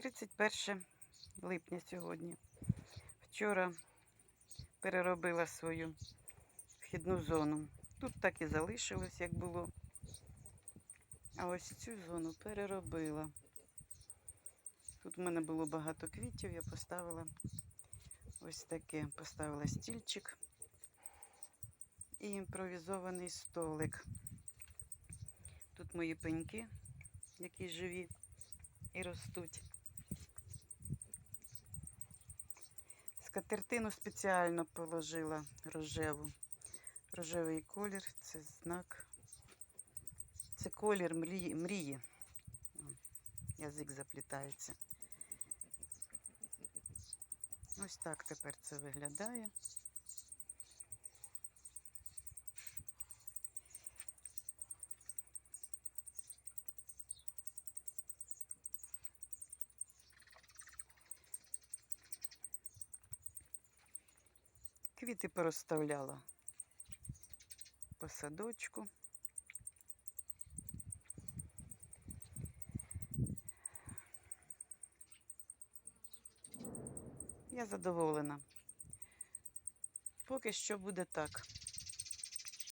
31 липня сьогодні. Вчора переробила свою вхідну зону. Тут так і залишилось, як було. А ось цю зону переробила. Тут в мене було багато квітів, я поставила ось таке. Поставила стільчик і імпровізований столик. Тут мої пеньки, які живі і ростуть. Скатертину спеціально положила рожеву. Рожевий колір це знак. Це колір мрії. мрії. Язик заплітається. Ось так тепер це виглядає. Квіти порозставляла по садочку. Я задоволена. Поки що буде так.